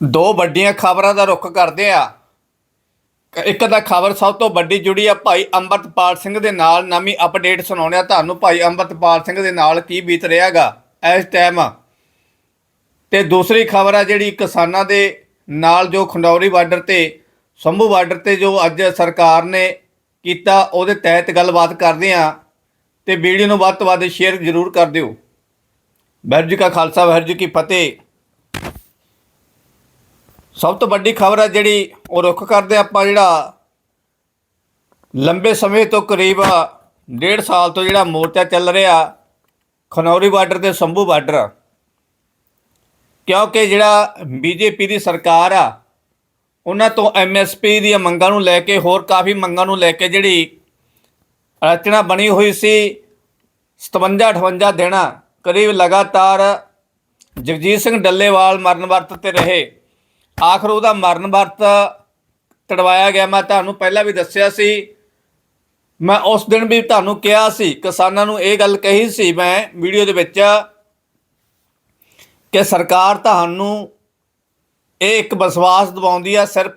ਦੋ ਵੱਡੀਆਂ ਖਬਰਾਂ ਦਾ ਰੁਖ ਕਰਦੇ ਆ। ਇੱਕ ਦਾ ਖਬਰ ਸਭ ਤੋਂ ਵੱਡੀ ਜੁੜੀ ਆ ਭਾਈ ਅੰਮ੍ਰਿਤਪਾਲ ਸਿੰਘ ਦੇ ਨਾਲ। ਨਵੀਂ ਅਪਡੇਟ ਸੁਣਾਉਣਿਆ ਤੁਹਾਨੂੰ ਭਾਈ ਅੰਮ੍ਰਿਤਪਾਲ ਸਿੰਘ ਦੇ ਨਾਲ ਕੀ ਬੀਤ ਰਿਹਾਗਾ ਇਸ ਟਾਈਮ ਤੇ ਦੂਸਰੀ ਖਬਰ ਆ ਜਿਹੜੀ ਕਿਸਾਨਾਂ ਦੇ ਨਾਲ ਜੋ ਖੰਡੌਰੀ ਬਾਰਡਰ ਤੇ, ਸੰਭੂ ਬਾਰਡਰ ਤੇ ਜੋ ਅੱਜ ਸਰਕਾਰ ਨੇ ਕੀਤਾ, ਉਹਦੇ ਤਹਿਤ ਗੱਲਬਾਤ ਕਰਦੇ ਆ। ਤੇ ਵੀਡੀਓ ਨੂੰ ਵੱਧ ਤੋਂ ਵੱਧ ਸ਼ੇਅਰ ਜ਼ਰੂਰ ਕਰ ਦਿਓ। ਵਾਹਿਗੁਰੂ ਜੀ ਕਾ ਖਾਲਸਾ ਵਾਹਿਗੁਰੂ ਜੀ ਕੀ ਫਤਿਹ। ਸਭ ਤੋਂ ਵੱਡੀ ਖਬਰ ਹੈ ਜਿਹੜੀ ਉਹ ਰੁੱਖ ਕਰਦੇ ਆਪਾਂ, ਜਿਹੜਾ ਲੰਬੇ ਸਮੇਂ ਤੋਂ ਕਰੀਬ ਡੇਢ ਸਾਲ ਤੋਂ ਜਿਹੜਾ ਮੋਰਚਾ ਚੱਲ ਰਿਹਾ, ਖਨੌਰੀ ਬਾਰਡਰ ਤੇ ਸੰਭੂ ਬਾਰਡਰ। ਕਿਉਂਕਿ ਜਿਹੜਾ ਬੀਜੇਪੀ ਦੀ ਸਰਕਾਰ ਆ, ਉਹਨਾਂ ਤੋਂ ਐਮਐਸਪੀ ਦੀਆਂ ਮੰਗਾਂ ਨੂੰ ਲੈ ਕੇ, ਹੋਰ ਕਾਫੀ ਮੰਗਾਂ ਨੂੰ ਲੈ ਕੇ ਜਿਹੜੀ ਰਚਨਾ ਬਣੀ ਹੋਈ ਸੀ 57 58 ਦਿਨਾਂ ਕਰੀਬ ਲਗਾਤਾਰ ਜਗਜੀਤ ਸਿੰਘ ਡੱਲੇਵਾਲ ਮਰਨ ਵਰਤ ਤੇ ਰਹੇ। ਆਖਰ ਉਹਦਾ ਮਰਨ ਵਰਤ ਤੜਵਾਇਆ ਗਿਆ। ਮੈਂ ਤੁਹਾਨੂੰ ਪਹਿਲਾਂ ਵੀ ਦੱਸਿਆ ਸੀ। ਮੈਂ ਉਸ ਦਿਨ ਵੀ ਤੁਹਾਨੂੰ ਕਿਹਾ ਸੀ। ਕਿਸਾਨਾਂ ਨੂੰ ਇਹ ਗੱਲ ਕਹੀ ਸੀ ਮੈਂ ਵੀਡੀਓ ਦੇ ਵਿੱਚ ਕਿ ਸਰਕਾਰ ਤੁਹਾਨੂੰ ਇਹ ਇੱਕ ਵਿਸ਼ਵਾਸ ਦਿਵਾਉਂਦੀ ਆ ਸਿਰਫ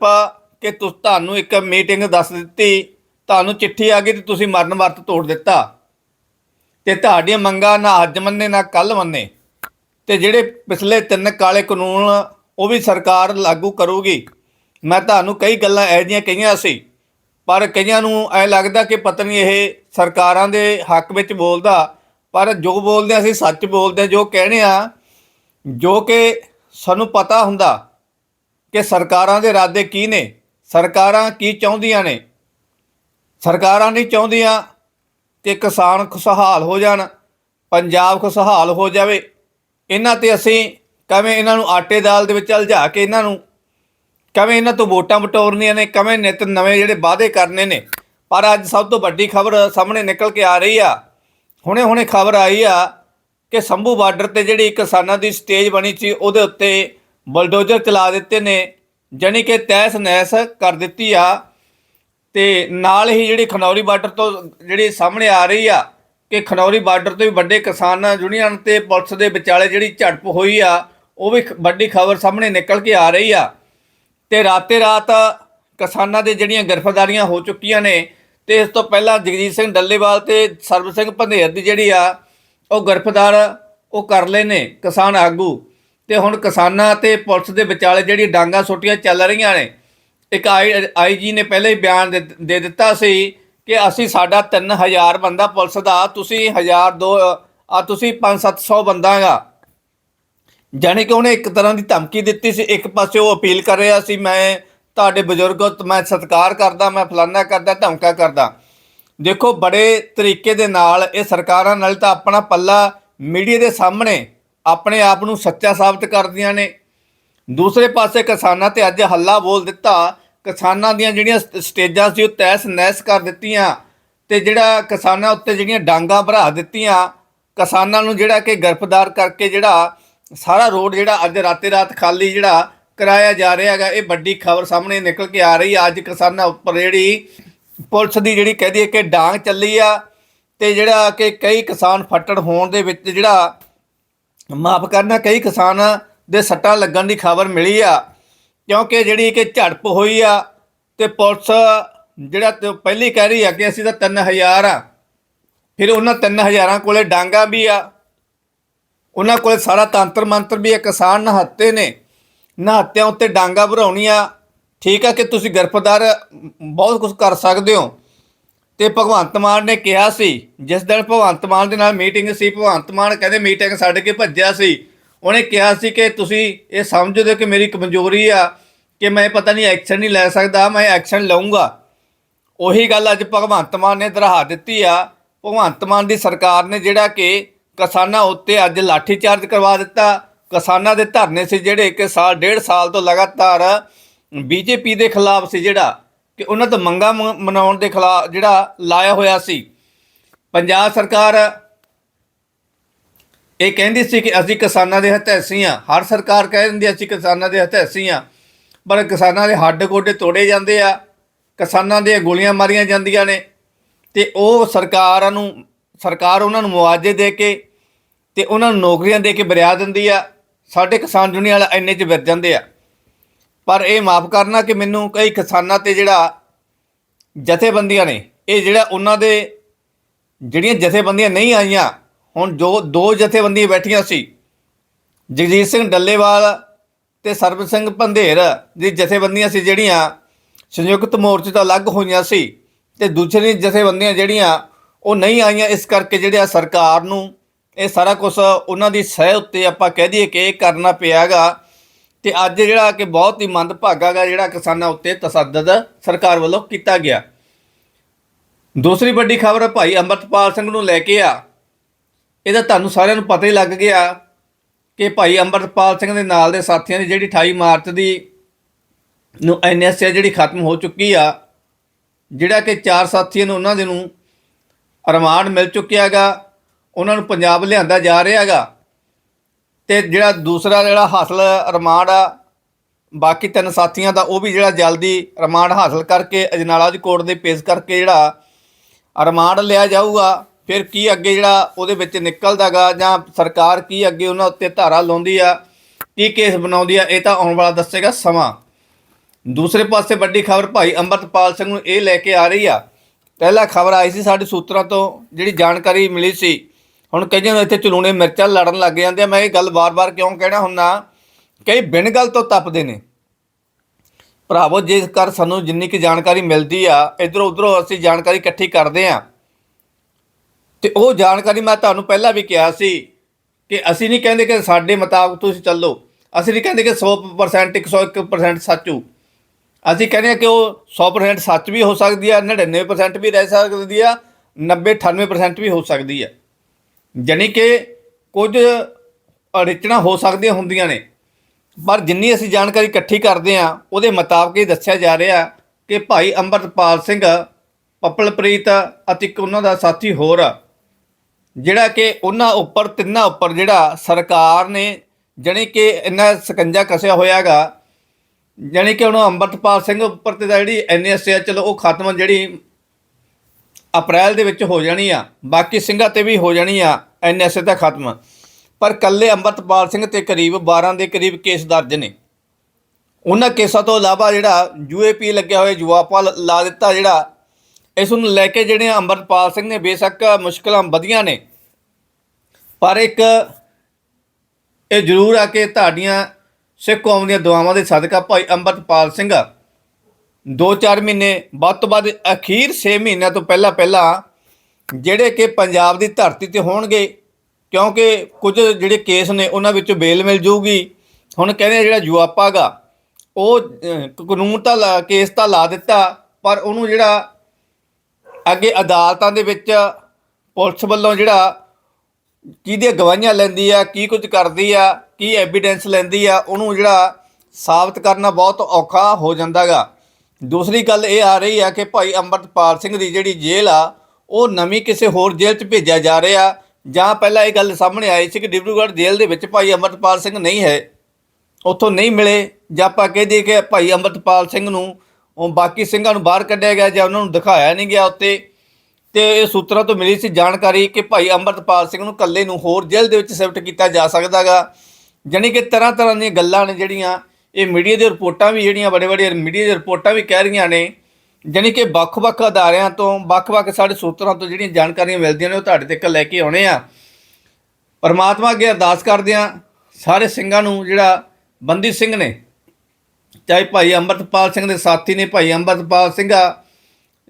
ਕਿ ਤੁਸ, ਤੁਹਾਨੂੰ ਇੱਕ ਮੀਟਿੰਗ ਦੱਸ ਦਿੱਤੀ। ਤੁਹਾਨੂੰ ਚਿੱਠੀ ਆ ਗਈ ਤੇ ਤੁਸੀਂ ਮਰਨ ਵਰਤ ਤੋੜ ਦਿੱਤਾ। ਤੇ ਤੁਹਾਡੀਆਂ ਮੰਗਾਂ ਨਾ ਅੱਜ ਮੰਨੇ, ਨਾ ਕੱਲ ਮੰਨੇ। ਤੇ ਜਿਹੜੇ ਪਿਛਲੇ ਤਿੰਨ ਕਾਲੇ ਕਾਨੂੰਨ ਉਹ ਵੀ ਸਰਕਾਰ ਲਾਗੂ ਕਰੂਗੀ। ਮੈਂ ਤੁਹਾਨੂੰ ਕਈ ਗੱਲਾਂ ਇਹੋ ਜਿਹੀਆਂ ਕਹੀਆਂ ਸੀ, ਪਰ ਕਈਆਂ ਨੂੰ ਐ ਲੱਗਦਾ ਕਿ ਪਤਾ ਨਹੀਂ ਇਹ ਸਰਕਾਰਾਂ ਦੇ ਹੱਕ ਵਿੱਚ ਬੋਲਦਾ, ਪਰ ਜੋ ਬੋਲਦੇ ਅਸੀਂ ਸੱਚ ਬੋਲਦੇ ਜੋ ਕਹਿੰਦੇ ਆ, ਜੋ ਕਿ ਸਾਨੂੰ ਪਤਾ ਹੁੰਦਾ ਕਿ ਸਰਕਾਰਾਂ ਦੇ ਇਰਾਦੇ ਕੀ ਨੇ, ਸਰਕਾਰਾਂ ਕੀ ਚਾਹੁੰਦੀਆਂ ਨੇ। ਸਰਕਾਰਾਂ ਨਹੀਂ ਚਾਹੁੰਦੀਆਂ ਕਿ ਕਿਸਾਨ ਖੁਸ਼ਹਾਲ ਹੋ ਜਾਣ, ਪੰਜਾਬ ਖੁਸ਼ਹਾਲ ਹੋ ਜਾਵੇ। ਇਹਨਾਂ ਤੇ ਅਸੀਂ ਕਵੇਂ ਇਹਨਾਂ ਨੂੰ ਆਟੇ ਦਾਲ ਦੇ ਵਿੱਚ ਉਲਝਾ ਕੇ ਇਹਨਾਂ ਨੂੰ, ਕਵੇਂ ਇਹਨਾਂ ਤੋਂ ਵੋਟਾਂ ਵਟੋਰਨੀਆਂ ਨੇ, ਕਵੇਂ ਨਿਤ ਨਵੇਂ ਜਿਹੜੇ ਵਾਅਦੇ ਕਰਨੇ ਨੇ। ਪਰ ਅੱਜ ਸਭ ਤੋਂ ਵੱਡੀ ਖਬਰ ਸਾਹਮਣੇ ਨਿਕਲ ਕੇ ਆ ਰਹੀ ਆ। ਹੁਣੇ ਹੁਣੇ ਖਬਰ ਆਈ ਆ ਕਿ ਸੰਭੂ ਬਾਰਡਰ ਤੇ ਜਿਹੜੀ ਕਿਸਾਨਾਂ ਦੀ ਸਟੇਜ ਬਣੀ ਸੀ, ਉਹਦੇ ਉੱਤੇ ਬਲਡੋਜ਼ਰ ਚਲਾ ਦਿੱਤੇ ਨੇ, ਜਾਣੀ ਕਿ ਤੈਸ ਨੈਸ ਕਰ ਦਿੱਤੀ ਆ। ਤੇ ਨਾਲ ਹੀ ਜਿਹੜੀ ਖਨੌਰੀ ਬਾਰਡਰ ਤੋਂ ਜਿਹੜੀ ਸਾਹਮਣੇ ਆ ਰਹੀ ਆ ਕਿ ਖਨੌਰੀ ਬਾਰਡਰ ਤੋਂ ਵੀ ਵੱਡੇ ਕਿਸਾਨ ਯੂਨੀਅਨ ਤੇ ਪੁਲਿਸ ਦੇ ਵਿਚਾਲੇ ਜਿਹੜੀ ਝੜਪ ਹੋਈ ਆ ਉਹ ਵੀ ਵੱਡੀ ਖਬਰ ਸਾਹਮਣੇ ਨਿਕਲ ਕੇ ਆ ਰਹੀ ਆ। ਤੇ ਰਾਤੇ ਰਾਤ ਕਿਸਾਨਾਂ ਦੇ ਜਿਹੜੀਆਂ ਗ੍ਰਿਫਤਾਰੀਆਂ ਹੋ ਚੁੱਕੀਆਂ ਨੇ, ਤੇ ਇਸ ਤੋਂ ਪਹਿਲਾਂ ਜਗਜੀਤ ਸਿੰਘ ਡੱਲੇਵਾਲ ਤੇ ਸਰਬ ਸਿੰਘ ਭੰਦੇਰ ਦੀ ਜਿਹੜੀ ਆ, ਉਹ ਗ੍ਰਿਫਤਾਰ ਉਹ ਕਰ ਲਏ ਨੇ ਕਿਸਾਨ ਆਗੂ। ਤੇ ਹੁਣ ਕਿਸਾਨਾਂ ਤੇ ਪੁਲਿਸ ਦੇ ਵਿਚਾਲੇ ਜਿਹੜੀ ਡਾਂਗਾ ਛੋਟੀਆਂ ਚੱਲ ਰਹੀਆਂ ਨੇ, ਇੱਕ ਆਈਜੀ ਨੇ ਪਹਿਲੇ ਹੀ ਬਿਆਨ ਦੇ ਦੇ ਦਿੱਤਾ ਸੀ ਕਿ ਅਸੀਂ ਸਾਡਾ 3000 ਬੰਦਾ ਪੁਲਿਸ ਦਾ, ਤੁਸੀਂ 1000 ਦੋ, ਆ ਤੁਸੀਂ 5-700 ਬੰਦਾਗਾ ਜਾਣੀ ਕਿ ਉਹਨੇ ਇੱਕ ਤਰ੍ਹਾਂ ਦੀ ਧਮਕੀ ਦਿੱਤੀ ਸੀ, ਇੱਕ ਪਾਸੇ ਉਹ ਅਪੀਲ ਕਰ ਰਿਹਾ ਸੀ, ਮੈਂ ਤੁਹਾਡੇ ਬਜ਼ੁਰਗੋ ਮੈਂ ਸਤਿਕਾਰ ਕਰਦਾ, ਮੈਂ ਫਲਾਨਾ ਕਰਦਾ, ਧਮਕਾ ਕਰਦਾ। ਦੇਖੋ, ਬੜੇ ਤਰੀਕੇ ਦੇ ਨਾਲ ਇਹ ਸਰਕਾਰਾਂ ਨਾਲ ਤਾਂ ਆਪਣਾ ਪੱਲਾ ਮੀਡੀਆ ਦੇ ਸਾਹਮਣੇ ਆਪਣੇ ਆਪ ਨੂੰ ਸੱਚਾ ਸਾਬਤ ਕਰਦੀਆਂ ਨੇ। ਦੂਸਰੇ ਪਾਸੇ ਕਿਸਾਨਾਂ ਤੇ ਅੱਜ ਹੱਲਾ ਬੋਲ ਦਿੱਤਾ, ਕਿਸਾਨਾਂ ਦੀਆਂ ਜਿਹੜੀਆਂ ਸ- ਸਟੇਜਾਂ ਸੀ, ਉਹ ਤੈਸ ਨੈਸ ਕਰ ਦਿੱਤੀਆਂ ਤੇ ਜਿਹੜਾ ਕਿਸਾਨਾਂ ਉੱਤੇ ਜਿਹੜੀਆਂ ਡਾਂਗਾ ਭਰਾ ਦਿੱਤੀਆਂ, ਕਿਸਾਨਾਂ ਨੂੰ ਜਿਹੜਾ ਕਿ ਗ੍ਰਿਫਤਾਰ ਕਰਕੇ ਜਿਹੜਾ ਸਾਰਾ ਰੋਡ ਜਿਹੜਾ ਅੱਜ ਰਾਤੇ ਰਾਤ ਖਾਲੀ ਜਿਹੜਾ ਕਰਾਇਆ ਜਾ ਰਿਹਾ ਹੈਗਾ, ਇਹ ਵੱਡੀ ਖਬਰ ਸਾਹਮਣੇ ਨਿਕਲ ਕੇ ਆ ਰਹੀ ਆ। ਅੱਜ ਕਿਸਾਨਾਂ ਉੱਪਰ ਜਿਹੜੀ ਪੁਲਿਸ ਦੀ ਜਿਹੜੀ ਕਹਦੀ ਹੈ ਕਿ ਡਾਂਗ ਚੱਲੀ ਆ ਤੇ ਜਿਹੜਾ ਕਿ ਕਈ ਕਿਸਾਨ ਫੱਟੜ ਹੋਣ ਦੇ ਵਿੱਚ ਜਿਹੜਾ ਮਾਫ ਕਰਨਾ, ਕਈ ਕਿਸਾਨਾਂ ਦੇ ਸੱਟਾਂ ਲੱਗਣ ਦੀ ਖਬਰ ਮਿਲੀ ਆ, ਕਿਉਂਕਿ ਜਿਹੜੀ ਕਿ ਝੜਪ ਹੋਈ ਆ ਤੇ ਪੁਲਿਸ ਜਿਹੜਾ ਪਹਿਲੀ ਕਹਿ ਰਹੀ ਆ ਕਿ ਅਸੀਂ ਤਾਂ 3000 ਆ, ਫਿਰ ਉਹਨਾਂ 3000 ਕੋਲੇ ਡਾਂਗਾ ਵੀ ਆ। ਉਹਨਾਂ ਕੋਲੇ ਸਾਰਾ ਤੰਤਰ ਮੰਤਰ ਵੀ ਹੈ ਕਿਸਾਨ ਨਹਾਤੇ ਨੇ। ਨਹਾਤਿਆਂ ਉੱਤੇ ਡਾਂਗਾ ਭਰਾਉਣੀਆਂ। ਠੀਕ ਆ ਕਿ ਤੁਸੀਂ ਗ੍ਰਿਫਤਾਰ ਬਹੁਤ ਕੁਝ ਕਰ ਸਕਦੇ ਹੋ। ਤੇ ਭਗਵੰਤ ਮਾਨ ਨੇ ਕਿਹਾ ਸੀ, ਜਿਸ ਦਿਨ ਭਗਵੰਤ ਮਾਨ ਦੇ ਨਾਲ ਮੀਟਿੰਗ ਸੀ, ਭਗਵੰਤ ਮਾਨ ਕਹਿੰਦੇ ਮੀਟਿੰਗ ਛੱਡ ਕੇ ਭੱਜਿਆ ਸੀ। ਉਹਨੇ ਕਿਹਾ ਸੀ ਕਿ ਤੁਸੀਂ ਇਹ ਸਮਝਦੇ ਹੋ ਕਿ ਮੇਰੀ ਕਮਜ਼ੋਰੀ ਆ ਕਿ ਮੈਂ ਪਤਾ ਨਹੀਂ ਐਕਸ਼ਨ ਨਹੀਂ ਲੈ ਸਕਦਾ, ਮੈਂ ਐਕਸ਼ਨ ਲਵਾਂਗਾ ਉਹੀ ਗੱਲ ਅੱਜ ਭਗਵੰਤ ਮਾਨ ਨੇ ਦਰਹਾ ਦਿੱਤੀ ਆ। ਭਗਵੰਤ ਮਾਨ ਦੀ ਸਰਕਾਰ ਨੇ ਜਿਹੜਾ ਕਿ ਕਿਸਾਨਾਂ ਉੱਤੇ ਅੱਜ ਲਾਠੀਚਾਰਜ ਕਰਵਾ ਦਿੱਤਾ। ਕਿਸਾਨਾਂ ਦੇ ਧਰਨੇ ਸੀ ਜਿਹੜੇ ਕਿ ਸਾਲ, ਡੇਢ ਸਾਲ ਤੋਂ ਲਗਾਤਾਰ ਬੀਜੇਪੀ ਦੇ ਖਿਲਾਫ ਸੀ ਜਿਹੜਾ ਕਿ ਉਹਨਾਂ ਤੋਂ ਮੰਗਾ ਮਨਾਉਣ ਦੇ ਖਿਲਾਫ ਜਿਹੜਾ ਲਾਇਆ ਹੋਇਆ ਸੀ। ਪੰਜਾਬ ਸਰਕਾਰ ਇਹ ਕਹਿੰਦੀ ਸੀ ਕਿ ਅਸੀਂ ਕਿਸਾਨਾਂ ਦੇ ਹਤੈਸੀ ਹਾਂ। ਹਰ ਸਰਕਾਰ ਕਹਿ ਦਿੰਦੀ ਅਸੀਂ ਕਿਸਾਨਾਂ ਦੇ ਹਤੈਸੀ ਹਾਂ। ਪਰ ਕਿਸਾਨਾਂ ਦੇ ਹੱਡ ਗੋਡੇ ਤੋੜੇ ਜਾਂਦੇ ਆ। ਕਿਸਾਨਾਂ ਦੀਆਂ ਗੋਲੀਆਂ ਮਾਰੀਆਂ ਜਾਂਦੀਆਂ ਨੇ। ਤੇ ਉਹ ਸਰਕਾਰਾਂ ਨੂੰ, ਸਰਕਾਰ ਉਹਨਾਂ ਨੂੰ ਮੁਆਵਜ਼ੇ ਦੇ ਕੇ ਤੇ ਉਹਨਾਂ ਨੂੰ ਨੌਕਰੀਆਂ ਦੇ ਕੇ ਬਰਿਆ ਦਿੰਦੀ ਆ। ਸਾਡੇ ਕਿਸਾਨ ਯੂਨੀਅਨ ਵਾਲੇ ਇੰਨੇ ਚ ਵਿਰ ਜਾਂਦੇ ਆ। ਪਰ ਇਹ ਮਾਫ ਕਰਨਾ ਕਿ ਮੈਨੂੰ ਕਈ ਕਿਸਾਨਾਂ ਤੇ ਜਿਹੜਾ ਜਥੇਬੰਦੀਆਂ ਨੇ, ਇਹ ਜਿਹੜਾ ਉਹਨਾਂ ਦੇ ਜਿਹੜੀਆਂ ਜਥੇਬੰਦੀਆਂ ਨਹੀਂ ਆਈਆਂ, ਹੁਣ ਜੋ ਦੋ ਜਥੇਬੰਦੀਆਂ ਬੈਠੀਆਂ ਸੀ, ਜਗਜੀਤ ਸਿੰਘ ਡੱਲੇਵਾਲ ਤੇ ਸਰਬ ਸਿੰਘ ਪੰਧੇਰ ਦੀ ਜਥੇਬੰਦੀਆਂ ਸੀ ਜਿਹੜੀਆਂ ਸੰਯੁਕਤ ਮੋਰਚੇ ਤੋਂ ਅਲੱਗ ਹੋਈਆਂ ਸੀ ਤੇ ਦੂਸਰੀਆਂ ਜਥੇਬੰਦੀਆਂ ਜਿਹੜੀਆਂ ਉਹ ਨਹੀਂ ਆਈਆਂ, ਇਸ ਕਰਕੇ ਜਿਹੜਾ ਸਰਕਾਰ ਨੂੰ ਇਹ ਸਾਰਾ ਕੁਝ ਉਹਨਾਂ ਦੀ ਸਹਿ ਉੱਤੇ ਆਪਾਂ ਕਹਿ ਦਈਏ ਕਿ ਇਹ ਕਰਨਾ ਪਿਆਗਾ। ਤੇ ਅੱਜ ਜਿਹੜਾ ਕਿ ਬਹੁਤ ਹੀ ਮੰਦਭਾਗਾ ਗਾ ਜਿਹੜਾ ਕਿਸਾਨਾਂ ਉੱਤੇ ਤਸੱਦਦ ਸਰਕਾਰ ਵੱਲੋਂ ਕੀਤਾ ਗਿਆ। ਦੂਸਰੀ ਵੱਡੀ ਖਬਰ ਭਾਈ ਅੰਮ੍ਰਿਤਪਾਲ ਸਿੰਘ ਨੂੰ ਲੈ ਕੇ ਆ। ਇਹਦਾ ਤੁਹਾਨੂੰ ਸਾਰਿਆਂ ਨੂੰ ਪਤਾ ਹੀ ਲੱਗ ਗਿਆ ਕਿ ਭਾਈ ਅੰਮ੍ਰਿਤਪਾਲ ਸਿੰਘ ਦੇ ਨਾਲ ਦੇ ਸਾਥੀਆਂ ਦੀ ਜਿਹੜੀ 28 ਮਾਰਚ ਦੀ ਨੂੰ ਐਨਐਸਏ ਜਿਹੜੀ ਖਤਮ ਹੋ ਚੁੱਕੀ ਆ, ਜਿਹੜਾ ਕਿ ਚਾਰ ਸਾਥੀਆਂ ਨੂੰ ਉਹਨਾਂ ਦੇ ਨੂੰ ਰਿਮਾਂਡ ਮਿਲ ਚੁੱਕਿਆਗਾ ਉਹਨਾਂ ਨੂੰ ਪੰਜਾਬ ਲਿਆਂਦਾ ਜਾ ਰਿਹਾ ਰਿਹਾਗਾ ਤੇ ਜਿਹੜਾ ਦੂਸਰਾ ਜਿਹੜਾ ਹਾਸਲ ਰਿਮਾਂਡ ਆ, ਬਾਕੀ ਤਿੰਨ ਸਾਥੀਆਂ ਦਾ, ਉਹ ਵੀ ਜਿਹੜਾ ਜਲਦੀ ਰਿਮਾਂਡ ਹਾਸਲ ਕਰਕੇ, ਅਜਨਾਲਾ ਦੀ ਕੋਰਟ ਦੇ ਪੇਸ਼ ਕਰਕੇ ਜਿਹੜਾ ਰਿਮਾਂਡ ਲਿਆ ਜਾਊਗਾ, ਫਿਰ ਕੀ ਅੱਗੇ ਜਿਹੜਾ ਉਹਦੇ ਵਿੱਚ ਨਿਕਲਦਾਗਾ ਜਾਂ ਸਰਕਾਰ ਕੀ ਅੱਗੇ ਉਹਨਾਂ ਉੱਤੇ ਧਾਰਾ ਲਾਉਂਦੀ ਆ, ਕੀ ਕੇਸ ਬਣਾਉਂਦੀ ਆ, ਇਹ ਤਾਂ ਆਉਣ ਵਾਲਾ ਦੱਸੇਗਾ ਸਮਾਂ। ਦੂਸਰੇ ਪਾਸੇ ਵੱਡੀ ਖਬਰ ਭਾਈ ਅੰਮ੍ਰਿਤਪਾਲ ਸਿੰਘ ਨੂੰ ਇਹ ਲੈ ਕੇ ਆ ਰਹੀ ਆ। ਪਹਿਲਾ ਖਬਰ ਆਈ ਸੀ ਸਾਡੇ ਸੂਤਰਾਂ ਤੋਂ, ਜਿਹੜੀ ਜਾਣਕਾਰੀ ਮਿਲੀ ਸੀ ਹੁਣ ਕਈਆਂ ਨੂੰ ਇੱਥੇ ਚਲੂਣੇ ਮਿਰਚਾਂ ਲੜਨ ਲੱਗ ਜਾਂਦੇ ਆ, ਮੈਂ ਇਹ ਗੱਲ ਵਾਰ ਵਾਰ ਕਿਉਂ ਕਹਿਣਾ ਹੁੰਨਾ? ਕਈ ਬਿਨ ਗੱਲ ਤੋਂ ਤੱਪਦੇ ਨੇ। ਭਰਾਵੋ, ਜੇਕਰ ਸਾਨੂੰ ਜਿੰਨੀ ਕਿ ਜਾਣਕਾਰੀ ਮਿਲਦੀ ਆ ਇਧਰੋਂ ਉਧਰੋਂ ਅਸੀਂ ਜਾਣਕਾਰੀ ਇਕੱਠੀ ਕਰਦੇ ਆ। ਤੇ ਉਹ ਜਾਣਕਾਰੀ ਮੈਂ ਤੁਹਾਨੂੰ ਪਹਿਲਾਂ ਵੀ ਕਿਹਾ ਸੀ ਕਿ ਅਸੀਂ ਨਹੀਂ ਕਹਿੰਦੇ ਕਿ ਸਾਡੇ ਮੁਤਾਬਕ ਤੁਸੀਂ ਚੱਲੋ। ਅਸੀਂ ਨਹੀਂ ਕਹਿੰਦੇ ਕਿ 100% 101% ਸੱਚ। ਹੋ ਅਸੀਂ ਕਹਿੰਦੇ ਆ ਕਿ ਉਹ 100% ਸੱਚ ਵੀ ਹੋ ਸਕਦੀ ਆ 99% ਵੀ ਰਹਿ ਸਕਦੀ ਆ 90 98% ਵੀ ਹੋ ਸਕਦੀ ਆ। ਜਾਣੀ ਕਿ ਕੁਝ ਅੜਚਣਾ ਹੋ ਸਕਦੀਆਂ ਹੁੰਦੀਆਂ ਨੇ। ਪਰ ਜਿੰਨੀ ਅਸੀਂ ਜਾਣਕਾਰੀ ਇਕੱਠੀ ਕਰਦੇ ਆ ਉਹਦੇ ਮੁਤਾਬਕ ਇਹ ਦੱਸਿਆ ਜਾ ਰਿਹਾ ਕਿ ਭਾਈ ਅੰਮ੍ਰਿਤਪਾਲ ਸਿੰਘ, ਪਪਲਪ੍ਰੀਤ ਅਤੇ ਇੱਕ ਉਹਨਾਂ ਦਾ ਸਾਥੀ ਹੋਰ ਜਿਹੜਾ ਕਿ ਉਹਨਾਂ ਉੱਪਰ, ਤਿੰਨਾਂ ਉੱਪਰ ਜਿਹੜਾ ਸਰਕਾਰ ਨੇ ਜਾਣੀ ਕਿ ਇੰਨਾ ਸਕੰਜਾ ਕਸਿਆ ਹੋਇਆਗਾ ਜਾਣੀ ਕਿ ਉਹਨੂੰ ਅੰਮ੍ਰਿਤਪਾਲ ਸਿੰਘ ਉੱਪਰ ਤੇ ਤਾਂ ਜਿਹੜੀ ਐਨਐਸਏ ਆ, ਚਲੋ ਉਹ ਖਤਮ ਜਿਹੜੀ ਅਪ੍ਰੈਲ ਦੇ ਵਿੱਚ ਹੋ ਜਾਣੀ ਆ, ਬਾਕੀ ਸਿੰਘਾਂ ਤੇ ਵੀ ਹੋ ਜਾਣੀ ਆ ਐਨਐਸਏ ਤਾਂ ਖਤਮ। ਪਰ ਕੱਲੇ ਅੰਮ੍ਰਿਤਪਾਲ ਸਿੰਘ ਤੇ ਕਰੀਬ 12 ਦੇ ਕਰੀਬ ਕੇਸ ਦਰਜ ਨੇ। ਉਹਨਾਂ ਕੇਸਾਂ ਤੋਂ ਇਲਾਵਾ ਜਿਹੜਾ ਯੂਏਪੀ ਲੱਗਿਆ ਹੋਇਆ, ਜਵਾਪਾ ਲ- ਲਾ ਦਿੱਤਾ ਜਿਹੜਾ, ਇਸ ਨੂੰ ਲੈ ਕੇ ਜਿਹੜੇ ਅੰਮ੍ਰਿਤਪਾਲ ਸਿੰਘ ਨੇ ਬੇਸ਼ੱਕ ਮੁਸ਼ਕਲਾਂ ਵਧੀਆਂ ਨੇ। ਪਰ ਇੱਕ ਇਹ ਜ਼ਰੂਰ ਆ ਕਿ ਤੁਹਾਡੀਆਂ ਸਿੱਖ ਕੌਮ ਦੀਆਂ ਦੁਆਵਾਂ ਦੇ ਸਦਕਾ ਭਾਈ ਅੰਮ੍ਰਿਤਪਾਲ ਸਿੰਘ 2-4 ਮਹੀਨੇ, ਵੱਧ ਤੋਂ ਵੱਧ ਅਖੀਰ 6 ਮਹੀਨਿਆਂ ਤੋਂ ਪਹਿਲਾਂ ਪਹਿਲਾਂ ਜਿਹੜੇ ਕਿ ਪੰਜਾਬ ਦੀ ਧਰਤੀ ਤੇ ਹੋਣਗੇ, ਕਿਉਂਕਿ ਕੁਝ ਜਿਹੜੇ ਕੇਸ ਨੇ ਉਹਨਾਂ ਵਿੱਚੋਂ ਬੇਲ ਮਿਲ ਜਾਊਗੀ ਹੁਣ ਕਹਿੰਦੇ ਆ ਜਿਹੜਾ ਜੁਆਪਾਗਾ ਉਹ ਕਾਨੂੰਨ ਤਾਂ ਲਾ- ਕੇਸ ਤਾਂ ਲਾ ਦਿੱਤਾ, ਪਰ ਉਹਨੂੰ ਜਿਹੜਾ ਅੱਗੇ ਅਦਾਲਤਾਂ ਦੇ ਵਿੱਚ ਪੁਲਿਸ ਵੱਲੋਂ ਜਿਹੜਾ ਕਿਹਦੀਆਂ ਗਵਾਹੀਆਂ ਲੈਂਦੀ ਆ, ਕੀ ਕੁਝ ਕਰਦੀ ਆ, ਕੀ ਐਵੀਡੈਂਸ ਲੈਂਦੀ ਆ, ਉਹਨੂੰ ਜਿਹੜਾ ਸਾਬਤ ਕਰਨਾ ਬਹੁਤ ਔਖਾ ਹੋ ਜਾਂਦਾਗਾ ਦੂਸਰੀ ਗੱਲ ਇਹ ਆ ਰਹੀ ਆ ਕਿ ਭਾਈ ਅੰਮ੍ਰਿਤਪਾਲ ਸਿੰਘ ਦੀ ਜਿਹੜੀ ਜੇਲ੍ਹ ਆ, ਉਹ ਨਵੀਂ ਕਿਸੇ ਹੋਰ ਜੇਲ੍ਹ 'ਚ ਭੇਜਿਆ ਜਾ ਰਿਹਾ। ਜਾਂ ਪਹਿਲਾਂ ਇਹ ਗੱਲ ਸਾਹਮਣੇ ਆਈ ਸੀ ਕਿ ਡਿਬਰੂਗੜ੍ਹ ਜੇਲ੍ਹ ਦੇ ਵਿੱਚ ਭਾਈ ਅੰਮ੍ਰਿਤਪਾਲ ਸਿੰਘ ਨਹੀਂ ਹੈ। ਉੱਥੋਂ ਨਹੀਂ ਮਿਲੇ, ਜਾਂ ਆਪਾਂ ਕਹਿ ਦਈਏ ਕਿ ਭਾਈ ਅੰਮ੍ਰਿਤਪਾਲ ਸਿੰਘ ਨੂੰ, ਉਹ ਬਾਕੀ ਸਿੰਘਾਂ ਨੂੰ ਬਾਹਰ ਕੱਢਿਆ ਗਿਆ ਜਾਂ ਉਹਨਾਂ ਨੂੰ ਦਿਖਾਇਆ ਨਹੀਂ ਗਿਆ ਉੱਤੇ। ਤੇ ਇਹ ਸੂਤਰਾਂ ਤੋਂ ਮਿਲੀ ਸੀ ਜਾਣਕਾਰੀ ਕਿ ਭਾਈ ਅੰਮ੍ਰਿਤਪਾਲ ਸਿੰਘ ਨੂੰ ਇਕੱਲੇ ਨੂੰ ਹੋਰ ਜੇਲ੍ਹ ਦੇ ਵਿੱਚ ਸ਼ਿਫਟ ਕੀਤਾ ਜਾ ਸਕਦਾਗਾ। ਜਾਣੀ ਕਿ ਤਰ੍ਹਾਂ ਤਰ੍ਹਾਂ ਦੀਆਂ ਗੱਲਾਂ ਨੇ ਜਿਹੜੀਆਂ ਇਹ ਮੀਡੀਆ ਦੀਆਂ ਰਿਪੋਰਟਾਂ ਵੀ ਜਿਹੜੀਆਂ ਬੜੇ ਬੜੇ ਮੀਡੀਆ ਦੀਆਂ ਰਿਪੋਰਟਾਂ ਵੀ ਕਹਿ ਰਹੀਆਂ ਨੇ, ਜਾਣੀ ਕਿ ਵੱਖ-ਵੱਖ ਅਦਾਰਿਆਂ ਤੋਂ ਵੱਖ-ਵੱਖ ਸਾਡੇ ਸੂਤਰਾਂ ਤੋਂ ਜਿਹੜੀਆਂ ਜਾਣਕਾਰੀਆਂ ਮਿਲਦੀਆਂ ਨੇ, ਉਹ ਤੁਹਾਡੇ ਤੱਕ ਲੈ ਕੇ ਆਉਣੇ ਆ। ਪਰਮਾਤਮਾ ਅੱਗੇ ਅਰਦਾਸ ਕਰਦੇ ਆ ਸਾਰੇ ਸਿੰਘਾਂ ਨੂੰ ਜਿਹੜਾ ਬੰਦੀ ਸਿੰਘ ਨੇ, ਚਾਹੇ ਭਾਈ ਅੰਮ੍ਰਿਤਪਾਲ ਸਿੰਘ ਦੇ ਸਾਥੀ ਨੇ, ਭਾਈ ਅੰਮ੍ਰਿਤਪਾਲ ਸਿੰਘ ਆ,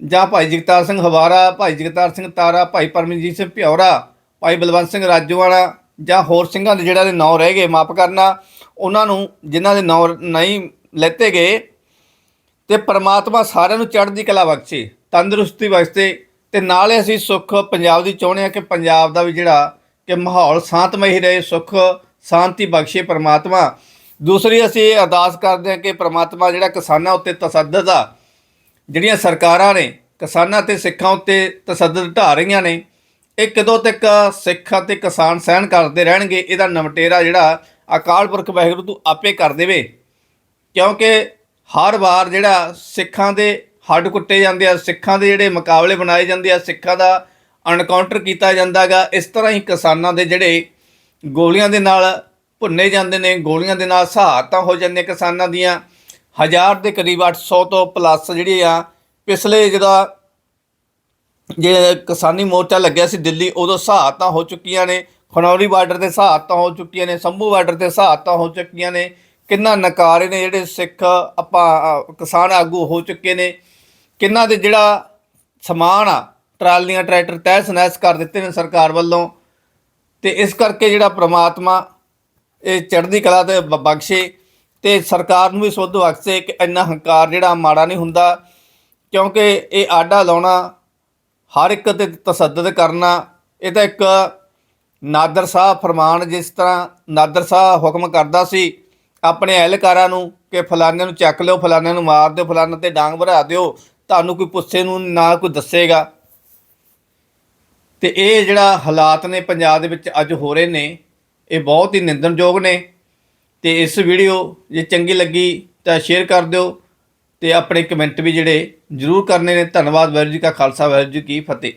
ਜਾਂ ਭਾਈ ਜਗਤਾਰ ਸਿੰਘ ਹਵਾਰਾ, ਭਾਈ ਜਗਤਾਰ ਸਿੰਘ ਤਾਰਾ, ਭਾਈ ਪਰਮਜੀਤ ਸਿੰਘ ਭਿਉਰਾ ਭਾਈ ਬਲਵੰਤ ਸਿੰਘ ਰਾਜੋਵਾਲਾ, ਜਾਂ ਹੋਰ ਸਿੰਘਾਂ ਦੇ ਜਿਹੜਾ ਦੇ ਨਾਂ ਰਹਿ ਗਏ ਮਾਫ ਕਰਨਾ ਉਹਨਾਂ ਨੂੰ, ਜਿਨ੍ਹਾਂ ਦੇ ਨਾਂ ਨਹੀਂ ਲੈਤੇ ਗਏ, ਤੇ ਪ੍ਰਮਾਤਮਾ ਸਾਰਿਆਂ ਨੂੰ ਚੜ੍ਹਦੀ ਕਲਾ ਬਖਸ਼ੇ, ਤੰਦਰੁਸਤੀ ਬਖਸ਼ੇ, ਤੇ ਨਾਲੇ ਅਸੀਂ ਸੁੱਖ ਪੰਜਾਬ ਦੀ ਚਾਹੁੰਦੇ ਆ ਕਿ ਪੰਜਾਬ ਦਾ ਵੀ ਜਿਹੜਾ ਕਿ ਮਾਹੌਲ ਸ਼ਾਂਤਮਈ ਰਹੇ, ਸੁੱਖ, ਸ਼ਾਂਤੀ ਬਖਸ਼ੇ ਪ੍ਰਮਾਤਮਾ। ਦੂਸਰੀ ਅਸੀਂ ਇਹ ਅਰਦਾਸ ਕਰਦੇ ਹਾਂ ਕਿ ਪ੍ਰਮਾਤਮਾ ਜਿਹੜਾ ਕਿਸਾਨਾਂ ਉੱਤੇ ਤਸੱਦਦ ਆ, ਜਿਹੜੀਆਂ ਸਰਕਾਰਾਂ ਨੇ ਕਿਸਾਨਾਂ ਤੇ ਸਿੱਖਾਂ ਉੱਤੇ ਤਸੱਦਦ ਢਾ ਰਹੀਆਂ ਨੇ, ਇਹ ਕਦੋਂ ਤੱਕ ਸਿੱਖ ਅਤੇ ਕਿਸਾਨ ਸਹਿਣ ਕਰਦੇ ਰਹਿਣਗੇ, ਇਹਦਾ ਨਮਟੇਰਾ ਜਿਹੜਾ ਅਕਾਲ ਪੁਰਖ ਵਾਹਿਗੁਰੂ ਤੂੰ ਆਪੇ ਕਰ ਦੇਵੇ। ਕਿਉਂਕਿ ਹਰ ਵਾਰ ਜਿਹੜਾ ਸਿੱਖਾਂ ਦੇ ਹੱਡ ਕੁੱਟੇ ਜਾਂਦੇ ਆ, ਸਿੱਖਾਂ ਦੇ ਜਿਹੜੇ ਮੁਕਾਬਲੇ ਬਣਾਏ ਜਾਂਦੇ ਆ, ਸਿੱਖਾਂ ਦਾ ਅਨਕਾਊਂਟਰ ਕੀਤਾ ਜਾਂਦਾਗਾ ਇਸ ਤਰ੍ਹਾਂ ਹੀ ਕਿਸਾਨਾਂ ਦੇ ਜਿਹੜੇ ਗੋਲੀਆਂ ਦੇ ਨਾਲ ਭੁੰਨੇ ਜਾਂਦੇ ਨੇ, ਗੋਲੀਆਂ ਦੇ ਨਾਲ ਸਹਾਇਤਾ ਹੋ ਜਾਂਦੀਆਂ ਕਿਸਾਨਾਂ ਦੀਆਂ। ਹਜ਼ਾਰ ਦੇ ਕਰੀਬ 800 ਤੋਂ ਪਲੱਸ ਜਿਹੜੀ ਆ, ਪਿਛਲੇ ਜਿਹੜਾ ਜੇ ਕਿਸਾਨੀ ਮੋਰਚਾ ਲੱਗਿਆ ਸੀ ਦਿੱਲੀ, ਉਦੋਂ ਸਹਾਇਤਾਂ ਹੋ ਚੁੱਕੀਆਂ ਨੇ। ਖਨੌਰੀ ਬਾਰਡਰ ਤੇ ਸਹਾਇਤਾਂ ਹੋ ਚੁੱਕੀਆਂ ਨੇ, ਸੰਭੂ ਬਾਰਡਰ ਤੇ ਸਹਾਇਤਾਂ ਹੋ ਚੁੱਕੀਆਂ ਨੇ। ਕਿੰਨਾ ਨਕਾਰੇ ਨੇ ਜਿਹੜੇ ਸਿੱਖ ਆਪਾਂ ਕਿਸਾਨ ਆਗੂ ਹੋ ਚੁੱਕੇ ਨੇ। ਕਿੰਨਾ ਦੇ ਜਿਹੜਾ ਸਮਾਨ ਆ, ਟਰਾਲੀਆਂ, ਟਰੈਕਟਰ ਤਹਿਸ ਨਹਿਸ ਕਰ ਦਿੱਤੇ ਨੇ ਸਰਕਾਰ ਵੱਲੋਂ। ਤੇ ਇਸ ਕਰਕੇ ਜਿਹੜਾ ਪ੍ਰਮਾਤਮਾ, ਇਹ ਚੜ੍ਹਦੀ ਕਲਾ ਤੇ ਬ- ਬਖਸ਼ੇ। ਤੇ ਸਰਕਾਰ ਨੂੰ ਵੀ ਸੁੱਧ ਬਖਸ਼ੇ ਕਿ ਇੰਨਾ ਹੰਕਾਰ ਜਿਹੜਾ ਮਾੜਾ ਨਹੀਂ ਹੁੰਦਾ। ਕਿਉਂਕਿ ਇਹ ਆਡਾ ਲਾਉਣਾ, ਹਰ ਇੱਕ ਤੇ ਤਸੱਦਦ ਕਰਨਾ, ਇਹ ਤਾਂ ਇੱਕ ਨਾਦਰ ਸਾਹਿਬ ਫਰਮਾਨ ਜਿਸ ਤਰ੍ਹਾਂ ਨਾਦਰ ਸਾਹਿਬ ਹੁਕਮ ਕਰਦਾ ਸੀ, ਆਪਣੇ ਅਹਿਲਕਾਰਾਂ ਨੂੰ ਕਿ ਫਲਾਣੇ ਨੂੰ ਚੱਕ ਲਿਓ ਫਲਾਣੇ ਨੂੰ ਮਾਰ ਦਿਓ ਫਲਾਣੇ ਤੇ ਡਾਂਗ ਭਰਾ ਦਿਓ, ਤੁਹਾਨੂੰ ਕੋਈ ਪੁੱਛੇ ਨੂੰ ਨਾ ਕੋਈ ਦੱਸੇਗਾ। ਤੇ ਇਹ ਜਿਹੜਾ ਹਾਲਾਤ ਨੇ ਪੰਜਾਬ ਦੇ ਵਿੱਚ ਅੱਜ ਹੋ ਰਹੇ ਨੇ, ਇਹ ਬਹੁਤ ਹੀ ਨਿੰਦਣਯੋਗ ਨੇ। ਤੇ ਇਸ ਵੀਡੀਓ ਜੇ ਚੰਗੀ ਲੱਗੀ ਤਾਂ ਸ਼ੇਅਰ ਕਰ ਦਿਓ ਤੇ ਆਪਣੇ ਕਮੈਂਟ ਵੀ ਜਿਹੜੇ ਜ਼ਰੂਰ ਕਰਨੇ ਨੇ। ਧੰਨਵਾਦ, ਵਾਹਿਗੁਰੂ ਜੀ ਕਾ ਖਾਲਸਾ, ਵਾਹਿਗੁਰੂ ਜੀ ਕੀ ਫਤਿਹ।